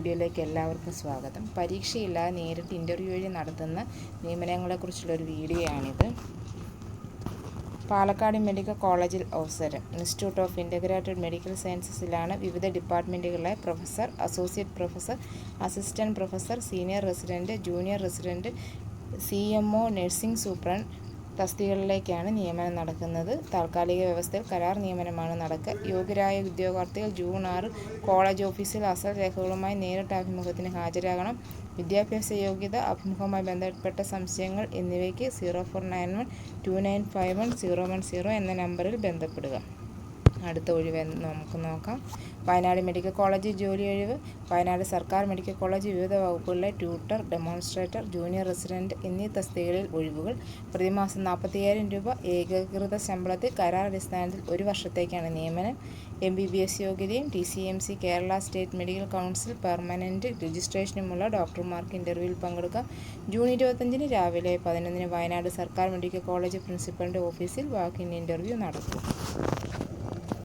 വീഡിയോയിലേക്ക് എല്ലാവർക്കും സ്വാഗതം. പരീക്ഷയില്ലാതെ നേരിട്ട് ഇന്റർവ്യൂ വഴി നടത്തുന്ന നിയമനങ്ങളെക്കുറിച്ചുള്ളൊരു വീഡിയോയാണിത്. പാലക്കാട് മെഡിക്കൽ കോളേജിൽ അവസരം. ഇൻസ്റ്റിറ്റ്യൂട്ട് ഓഫ് ഇന്റഗ്രേറ്റഡ് മെഡിക്കൽ സയൻസസിലാണ് വിവിധ ഡിപ്പാർട്ട്മെന്റുകളിലെ professor associate professor assistant professor senior resident junior resident C M O nursing superintendent തസ്തികകളിലേക്കാണ് നിയമനം നടക്കുന്നത്. താൽക്കാലിക വ്യവസ്ഥയിൽ കരാർ നിയമനമാണ് നടക്കുക. യോഗ്യരായ ഉദ്യോഗാർത്ഥികൾ ജൂൺ ആറ് കോളേജ് ഓഫീസിൽ അസൽ രേഖകളുമായി നേരിട്ട് അഭിമുഖത്തിന് ഹാജരാകണം. വിദ്യാഭ്യാസ യോഗ്യത അഭിമുഖവുമായി ബന്ധപ്പെട്ട സംശയങ്ങൾ എന്നിവയ്ക്ക് zero four nine one two nine five one zero one zero എന്ന നമ്പറിൽ ബന്ധപ്പെടുക. അടുത്ത ഒഴിവ് നമുക്ക് നോക്കാം. വയനാട് മെഡിക്കൽ കോളേജ് ജോലി ഒഴിവ് വയനാട് സർക്കാർ മെഡിക്കൽ കോളേജ് വിവിധ വകുപ്പുകളിലെ ട്യൂട്ടർ ഡെമോൺസ്ട്രേറ്റർ ജൂനിയർ റെസിഡന്റ് എന്നീ തസ്തികകളിൽ ഒഴിവുകൾ. പ്രതിമാസം നാൽപ്പത്തിയ്യായിരം രൂപ ഏകീകൃത ശമ്പളത്തിൽ കരാർ അടിസ്ഥാനത്തിൽ ഒരു വർഷത്തേക്കാണ് നിയമനം. എം ബി ബി എസ് യോഗ്യതയും T C M C Kerala state medical council permanent രജിസ്ട്രേഷനുമുള്ള ഡോക്ടർമാർക്ക് ഇന്റർവ്യൂവിൽ പങ്കെടുക്കാം. ജൂൺ ഇരുപത്തഞ്ചിന് രാവിലെ പതിനൊന്നിന് വയനാട് സർക്കാർ മെഡിക്കൽ കോളേജ് പ്രിൻസിപ്പലിന്റെ ഓഫീസിൽ വാക്കിൻ ഇന്റർവ്യൂ നടക്കും.